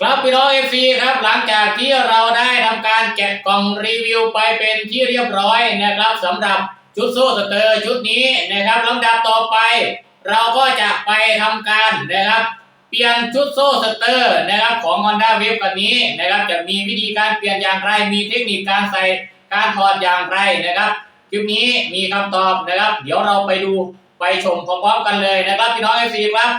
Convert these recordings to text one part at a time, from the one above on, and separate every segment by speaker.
Speaker 1: ครับพี่น้องเอฟซีครับหลังจากที่เราได้ทำการแกะกล่องรีวิวไปเป็นที่เรียบร้อยนะครับสำหรับชุดโซ่สเตอร์ชุดนี้นะครับลำดับต่อไป เราก็จะไปทำการนะครับ เปลี่ยนชุดโซ่สเตอร์นะครับของ Honda Wave กันนี้นะครับ จะมีวิธีการเปลี่ยนอย่างไร มีเทคนิคการใส่การถอดอย่างไรนะครับคลิปนี้มีคำตอบนะครับ เดี๋ยวเราไปดูไปชมพร้อมๆกันเลยนะครับพี่น้องเอฟซีครับ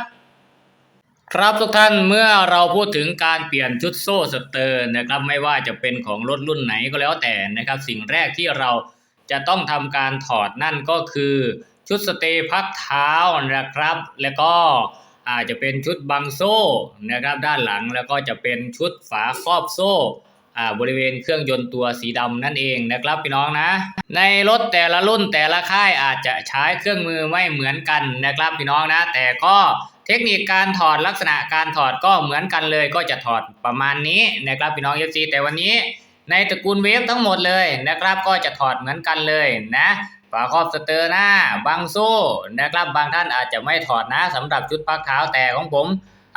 Speaker 1: ครับทุกท่านเมื่อเราพูดถึงการเปลี่ยนชุดโซ่สเตอร์นะครับไม่ว่าจะเป็นของรถรุ่นไหนก็แล้วแต่นะครับสิ่งแรกที่เราจะต้องทำการถอดนั่นก็คือชุดสเตย์พักเท้านะครับ แล้วก็อาจจะเป็นชุดบังโซ่นะครับด้านหลังแล้วก็จะเป็นชุดฝาครอบโซ่ บริเวณเครื่องยนต์ตัวสีดำนั่นเองนะครับพี่น้องนะ ในรถแต่ละรุ่นแต่ละค่ายอาจจะใช้เครื่องมือไม่เหมือนกันนะครับพี่น้องนะ แต่ก็เทคนิคการถอดลักษณะการถอดก็เหมือนกันเลย ก็จะถอดประมาณนี้นะครับพี่น้อง FC แต่วันนี้ในตระกูลเวฟทั้งหมดเลยนะครับ ก็จะถอดเหมือนกันเลยนะฝาครอบสเตอร์หน้าบางโซ่นะครับบางท่านอาจจะไม่ถอดนะสำหรับชุดพักเท้าแต่ของผม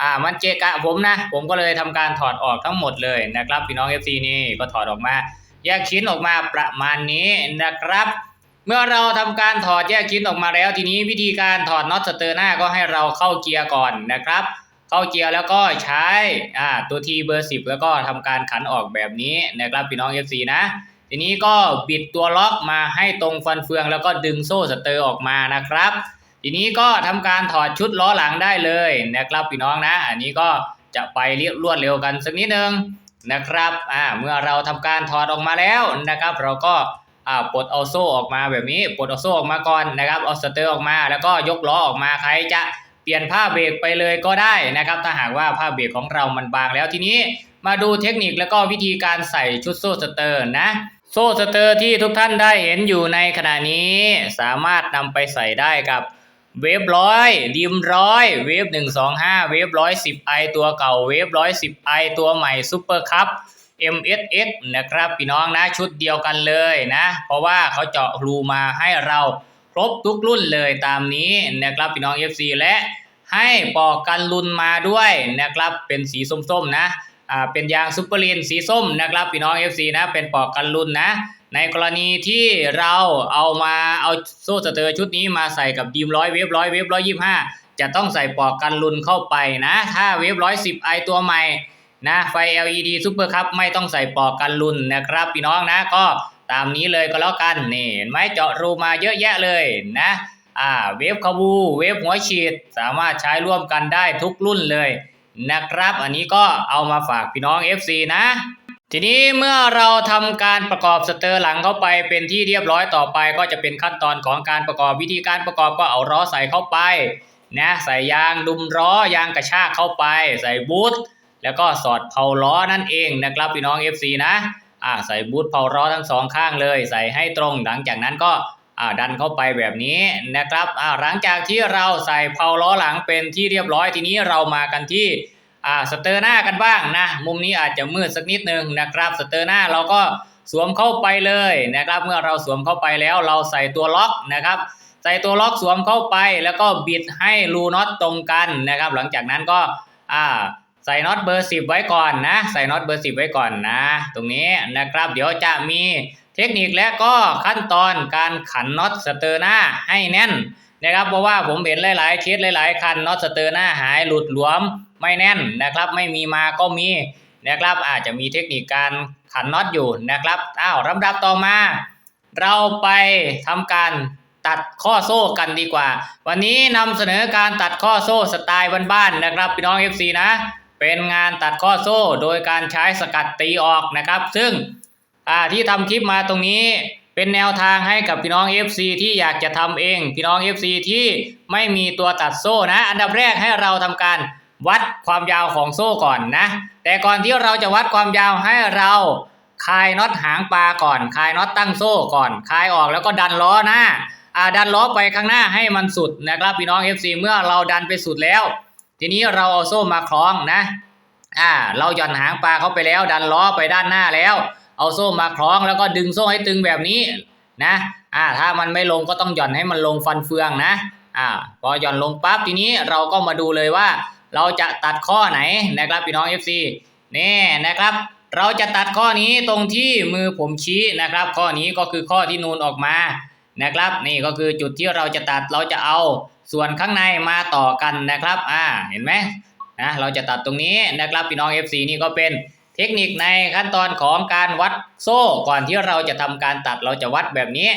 Speaker 1: อ่ามันเจกะผมนะ ผมก็เลยทำการถอดออกทั้งหมดเลยนะครับ พี่น้อง FC นี่ก็ถอดออกมา แยกชิ้นออกมาประมาณนี้นะครับ เมื่อเราทำการถอดแยกชิ้นออกมาแล้ว ทีนี้วิธีการถอดน็อตสเตอร์หน้าก็ให้เราเข้าเกียร์ก่อนนะครับ เข้าเกียร์แล้วก็ใช้อ่าตัวทีเบอร์10แล้วก็ทำการขันออกแบบนี้นะครับพี่น้อง FC นะทีนี้ก็บิดตัวล็อกมาให้ตรงฟันเฟืองแล้วก็ดึงโซ่สเตอร์ออกมานะครับ ทีนี้ก็ทำการถอดชุดล้อหลังได้เลยนะครับพี่น้องนะ อันนี้ก็จะไปเรียบรวดเร็วกันสักนิดนึงนะครับอ่าเมื่อเราทำการถอดออกมาแล้วนะครับ เราก็อ่าปลดเอาโซ่ออกมาแบบนี้ปลดเอาโซ่ออกมาก่อนนะครับเอาสเตอร์ออกมา แล้วก็ยกล้อออกมาใครจะเปลี่ยนผ้าเบรกไปเลยก็ได้นะครับ ถ้าหากว่าผ้าเบรกของเรามันบางแล้วทีนี้มาดูเทคนิคแล้วก็วิธีการใส่ชุดโซ่สเตอร์นะโซ่สเตอร์ที่ทุกท่านได้เห็นอยู่ในขณะนี้ สามารถนำไปใส่ได้กับ เวฟร้อยดิมร้อยเวฟหนึ่งสองห้าเวฟร้อยสิบไอตัวเก่าเวฟร้อยสิบไอตัวใหม่ซูเปอร์คัพ MSX นะครับพี่น้องนะชุดเดียวกันเลยนะ เพราะว่าเขาเจาะรูมาให้เราครบทุกรุ่นเลยตามนี้นะครับพี่น้อง FC และให้ปอกกันลุนมาด้วยนะครับเป็นสีส้มๆนะอ่าเป็นยางซูเปอร์ลีนสีส้มนะครับพี่น้อง FC นะเป็นปอกกันลุนนะ ในกรณีที่เราเอามาเอาโซ่สเตอร์ชุดนี้มาใส่กับดีมร้อยเวฟร้อยเวฟร้อยยี่ห้าจะต้องใส่ปลอกกันลุนเข้าไปนะ ถ้าเวฟร้อยสิบไอตัวใหม่นะไฟ LED ซูเปอร์คัพไม่ต้องใส่ปลอกกันลุนนะครับพี่น้องนะก็ตามนี้เลยก็แล้วกันนี่เห็นไหมเจาะรูมาเยอะแยะเลยนะอ่าเวฟคาบูเวฟหัวฉีดสามารถใช้ร่วมกันได้ทุกรุ่นเลยนะครับ อันนี้ก็เอามาฝากพี่น้อง FC นะ ทีนี้เมื่อเราทำการประกอบสเตอร์หลังเข้าไปเป็นที่เรียบร้อยต่อไป ก็จะเป็นขั้นตอนของการประกอบวิธีการประกอบก็เอาล้อใส่เข้าไปนะใส่ยางดุมล้อยางกระชากเข้าไป ใส่บูทแล้วก็สอดเผาล้อนั่นเองนะครับพี่น้อง FC นะอ่าใส่บูทเผาล้อทั้งสองข้างเลย ใส่ให้ตรงหลังจากนั้นก็อ่าดันเข้าไปแบบนี้นะครับอ่าหลังจากที่เราใส่เผาล้อหลังเป็นที่เรียบร้อยทีนี้เรามากันที่ อ่าสเตอร์หน้ากันบ้างนะมุมนี้อาจจะมืดสักนิดนึงนะครับสเตอร์หน้าเราก็สวมเข้าไปเลยนะครับ เมื่อเราสวมเข้าไปแล้วเราใส่ตัวล็อกนะครับ ใส่ตัวล็อกสวมเข้าไปแล้วก็บิดให้รูน็อตตรงกันนะครับ หลังจากนั้นก็อ่าใส่น็อตเบอร์สิบไว้ก่อนนะ ใส่น็อตเบอร์สิบไว้ก่อนนะ ตรงนี้นะครับ เดี๋ยวจะมีเทคนิคและก็ขั้นตอนการขันน็อตสเตอร์หน้าให้แน่นนะครับเพราะว่าผมเห็นหลายๆเคสหลาย ๆ คันน็อตสเตอร์หน้าหายหลุดหลวม ไม่แน่นนะครับ ไม่มีมาก็มีนะครับ อาจจะมีเทคนิคการขันน็อตอยู่นะครับอ้าวลำดับต่อมา เราไปทำการตัดข้อโซ่กันดีกว่า วันนี้นำเสนอการตัดข้อโซ่สไตล์บ้านๆนะครับพี่น้อง FC นะ เป็นงานตัดข้อโซ่โดยการใช้สกัดตีออกนะครับ ซึ่งอ่าที่ทำคลิปมาตรงนี้เป็นแนวทางให้กับพี่น้อง FC ที่อยากจะทำเอง พี่น้อง FC ที่ไม่มีตัวตัดโซ่นะ อันดับแรกให้เราทำการ วัดความยาวของโซ่ก่อนนะ แต่ก่อนที่เราจะวัดความยาวให้เราคลายน็อตหางปลาก่อนคลายน็อตตั้งโซ่ก่อนคลายออกแล้วก็ดันล้อหน้าอ่าดันล้อไปข้างหน้าให้มันสุดนะครับพี่น้อง FC เมื่อเราดันไปสุดแล้ว ทีนี้เราเอาโซ่มาคล้องนะอ่าเราหย่อนหางปลาเข้าไปแล้ว ดันล้อไปด้านหน้าแล้ว เอาโซ่มาคล้องแล้วก็ดึงโซ่ให้ตึงแบบนี้นะอ่าถ้ามันไม่ลงก็ต้องหย่อนให้มันลงฟันเฟืองนะอ่าพอหย่อนลงปั๊บทีนี้เราก็มาดูเลยว่า เราจะตัดข้อไหนนะครับพี่น้อง FC นี่นะครับ เราจะตัดข้อนี้ตรงที่มือผมชี้นะครับ ข้อนี้ก็คือข้อที่นูนออกมานะครับ นี่ก็คือจุดที่เราจะตัดเราจะเอาส่วนข้างในมาต่อกันนะครับอ่าเห็นไหมนะเราจะตัดตรงนี้นะครับพี่น้อง FC นี่ก็เป็นเทคนิคในขั้นตอนของการวัดโซ่ก่อนที่เราจะทำการตัดเราจะวัดแบบนี้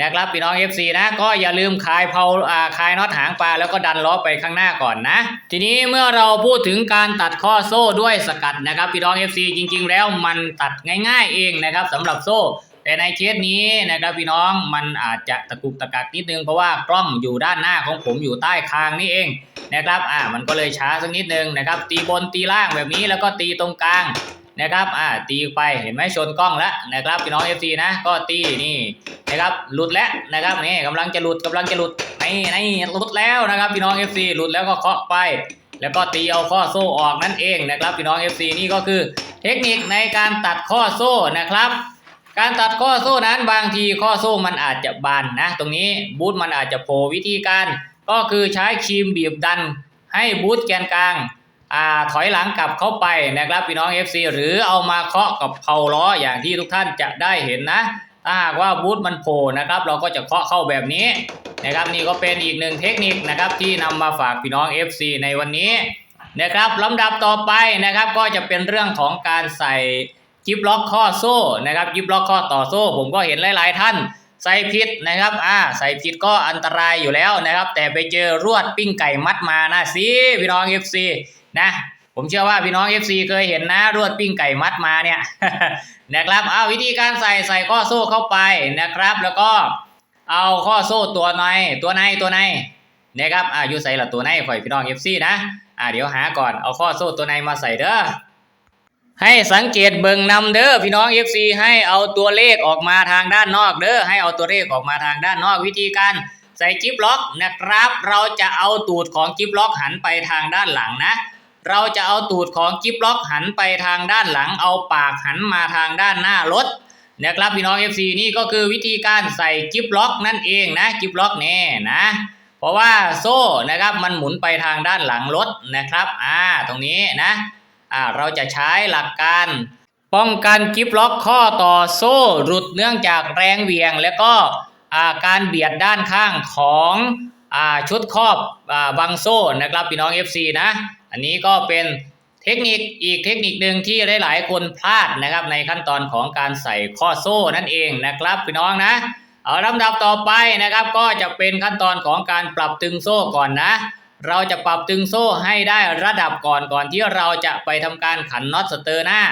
Speaker 1: นะครับพี่น้อง FC นะก็อย่าลืมคลายเพาอ่าคลายน็อตหางปลาแล้วก็ดันล้อไปข้างหน้าก่อนนะ ทีนี้เมื่อเราพูดถึงการตัดข้อโซ่ด้วยสกัดนะครับพี่น้อง FC จริง ๆ แล้วมันตัดง่าย ๆ เองนะครับสำหรับโซ่ แต่ในเคสนี้นะครับพี่น้องมันอาจจะตะกุกตะกักนิดนึงเพราะว่ากล้องอยู่ด้านหน้าของผมอยู่ใต้คางนี่เองนะครับอ่ามันก็เลยช้าสักนิดนึงนะครับตีบนตีล่างแบบนี้แล้วก็ตีตรงกลาง นะครับ อ่า ตีไป เห็นไหมชนกล้องแล้วนะครับพี่น้อง FC นะ ก็ตีนี่นะครับ หลุดแล้วนะครับนี่กำลังจะหลุดกำลังจะหลุดนี่นี่หลุดแล้วนะครับพี่น้อง FC หลุดแล้วก็เคาะไป แล้วก็ตีเอาข้อโซ่ออกนั่นเองนะครับพี่น้อง FC นี่ก็คือเทคนิคในการตัดข้อโซ่นะครับ การตัดข้อโซ่นั้นบางทีข้อโซ่มันอาจจะบานนะ ตรงนี้บูทมันอาจจะโผล่วิธีการ ก็คือใช้ครีมบีบดัน ให้บูทแกนกลาง อ่าถอยหลังกลับเข้าไปนะครับพี่น้อง FC หรือเอามาเคาะกับเพาล้ออย่างที่ทุกท่านจะได้เห็นนะถ้าหากว่าบูทมันโผล่นะครับ เราก็จะเคาะเข้าแบบนี้นะครับนี่ก็เป็นอีกหนึ่งเทคนิคนะครับที่นำมาฝากพี่น้อง FC ในวันนี้นะครับลำดับต่อไปนะครับก็จะเป็นเรื่องของการใส่กิบล็อกข้อโซ่นะครับกิบล็อกข้อต่อโซ่ ผมก็เห็นหลาย ๆ ท่านใส่ผิดนะครับอ่าใส่ผิดก็อันตรายอยู่แล้วนะครับ แต่ไปเจอรวดปิ้งไก่มัดมานะสิพี่น้อง FC นะผมเชื่อว่าพี่น้อง FC เคยเห็นนะรวดปิ้งไก่มัดมาเนี่ยนะครับเอาวิธีการใส่ใส่ข้อโซ่เข้าไปนะครับ แล้วก็เอาข้อโซ่ตัวในตัวในตัวในนะครับอ่าอยู่ใส่ละตัวในข่อยพี่น้อง FC นะอ่าเดี๋ยวหาก่อนเอาข้อโซ่ตัวในมาใส่เด้อให้สังเกตเบิ่งนำเด้อพี่น้อง FC ให้เอาตัวเลขออกมาทางด้านนอกเด้อให้เอาตัวเลขออกมาทางด้านนอกวิธีการใส่จิ๊บล็อกนะครับ เราจะเอาตูดของจิ๊บล็อกหันไปทางด้านหลังนะ เราจะเอาตูดของจิ๊บล็อกหันไปทางด้านหลัง เอาปากหันมาทางด้านหน้ารถนะครับพี่น้อง FC นี่ก็คือวิธีการใส่จิ๊บล็อกนั่นเองนะจิ๊บล็อกแน่นะ เพราะว่าโซ่นะครับมันหมุนไปทางด้านหลังรถนะครับอ่าตรงนี้นะอ่าเราจะใช้หลักการป้องกันกิฟล็อกข้อต่อโซ่หลุดเนื่องจากแรงเวี่ยง และก็อ่าการเบียดด้านข้างของ ชุดครอบอ่าบังโซ่นะครับพี่น้อง FC นะ อันนี้ก็เป็นเทคนิคอีกเทคนิคหนึ่งที่หลายๆคนพลาดนะครับในขั้นตอนของการใส่ข้อโซ่นั่นเองนะครับพี่น้องนะ เอาลำดับต่อไปนะครับ ก็จะเป็นขั้นตอนของการปรับตึงโซ่ก่อนนะ เราจะปรับตึงโซ่ให้ได้ระดับก่อนก่อนที่เราจะไปทำการขันน็อตสเตอร์หน้า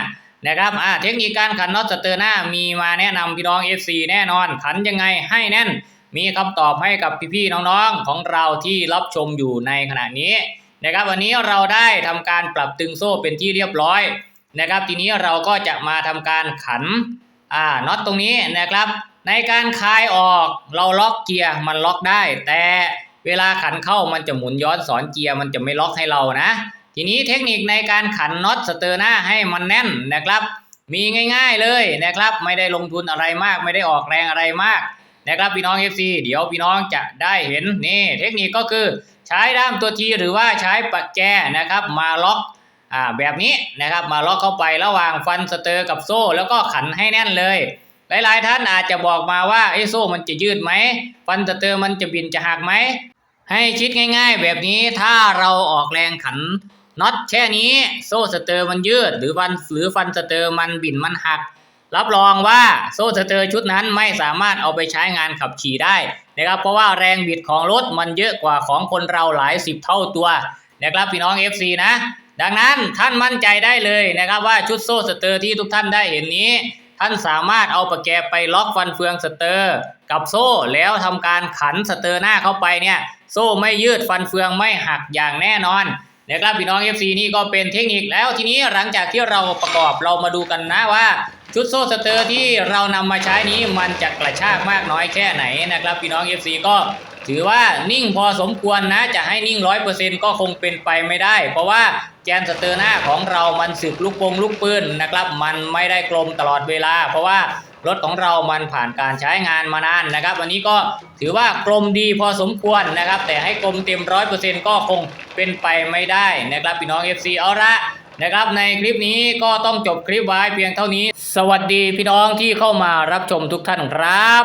Speaker 1: นะครับอ่าเทคนิคการขันน็อตสเตอร์หน้ามีมาแนะนำพี่น้อง FC แน่นอนขันยังไงให้แน่น มีคำตอบให้กับพี่ๆน้องๆของเราที่รับชมอยู่ในขณะนี้นะครับ วันนี้เราได้ทำการปรับตึงโซ่เป็นที่เรียบร้อยนะครับ ทีนี้เราก็จะมาทำการขันอ่าน็อตตรงนี้นะครับ ในการคลายออกเราล็อกเกียร์มันล็อกได้ แต่เวลาขันเข้ามันจะหมุนย้อนสอนเกียร์มันจะไม่ล็อกให้เรานะ ทีนี้เทคนิคในการขันน็อตสเตอร์หน้าให้มันแน่นนะครับ มีง่าย ๆเลยนะครับ ไม่ได้ลงทุนอะไรมาก ไม่ได้ออกแรงอะไรมาก นะครับพี่น้อง FC เดี๋ยวพี่น้องจะได้เห็นนี่เทคนิคก็คือใช้ด้ามตัวทีหรือว่าใช้ปักแจนะครับมาล็อกอ่าแบบนี้นะครับมาล็อกเข้าไประหว่างฟันสเตอร์กับโซ่ แล้วก็ขันให้แน่นเลย หลายๆท่านอาจจะบอกมาว่าไอ้โซ่มันจะยืดไหมฟันสเตอร์มันจะบินจะหักไหมให้คิดง่าย ๆ แบบนี้ถ้าเราออกแรงขันน็อตแค่นี้ โซ่สเตอร์มันยืด หรือฟันหรือฟันสเตอร์มันบินมันหัก รับรองว่าโซ่สเตอร์ชุดนั้นไม่สามารถเอาไปใช้งานขับขี่ได้นะครับ เพราะว่าแรงบิดของรถมันเยอะกว่าของคนเราหลายสิบเท่าตัวนะครับพี่น้อง FC นะ ดังนั้นท่านมั่นใจได้เลยนะครับว่าชุดโซ่สเตอร์ที่ทุกท่านได้เห็นนี้ ท่านสามารถเอาปากแกไปล็อกฟันเฟืองสเตอร์ กับโซ่แล้วทำการขันสเตอร์หน้าเข้าไปเนี่ยโซ่ไม่ยืดฟันเฟืองไม่หักอย่างแน่นอนนะครับพี่น้อง FC นี่ก็เป็นเทคนิคแล้วทีนี้หลังจากที่เราประกอบเรามาดูกันนะว่า ชุดโซ่สเตอร์ที่เรานำมาใช้นี้มันจะกระชากมากน้อยแค่ไหนนะครับ พี่น้อง FC ก็ถือว่านิ่งพอสมควรนะ จะให้นิ่งร้อยเปอร์เซ็นก็คงเป็นไปไม่ได้ เพราะว่าแกนสเตอร์หน้าของเรามันสึกลูกปงลูกปืนนะครับ มันไม่ได้กลมตลอดเวลา เพราะว่ารถของเรามันผ่านการใช้งานมานานนะครับ วันนี้ก็ถือว่ากลมดีพอสมควรนะครับ แต่ให้กลมเต็มร้อยเปอร์เซ็นก็คงเป็นไปไม่ได้นะครับพี่น้อง FC เอาละ นะครับในคลิปนี้ก็ต้องจบคลิปไว้เพียงเท่านี้ สวัสดีพี่น้องที่เข้ามารับชมทุกท่านครับ